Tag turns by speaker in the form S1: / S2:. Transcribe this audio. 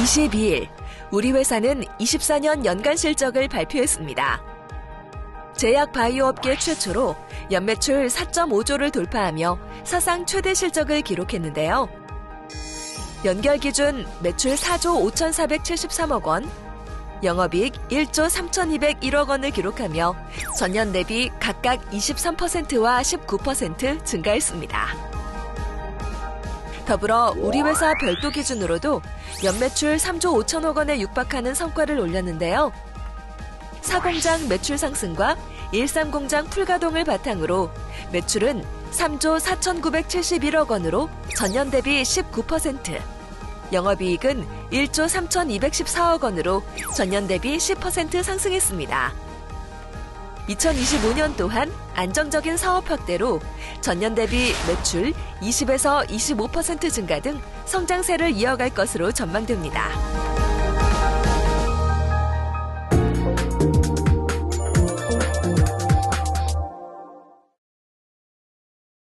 S1: 22일 우리 회사는 24년 연간 실적을 발표했습니다. 제약 바이오 업계 최초로 연매출 4.5조를 돌파하며 사상 최대 실적을 기록했는데요. 연결 기준 매출 4조 5,473억 원, 영업이익 1조 3,201억 원을 기록하며 전년 대비 각각 23%와 19% 증가했습니다. 더불어 우리 회사 별도 기준으로도 연매출 3조 5천억 원에 육박하는 성과를 올렸는데요. 사공장 매출 상승과 일삼공장 풀가동을 바탕으로 매출은 3조 4,971억 원으로 전년 대비 19%, 영업이익은 1조 3,214억 원으로 전년 대비 10% 상승했습니다. 2025년 또한 안정적인 사업 확대로 전년 대비 매출 20에서 25% 증가 등 성장세를 이어갈 것으로 전망됩니다.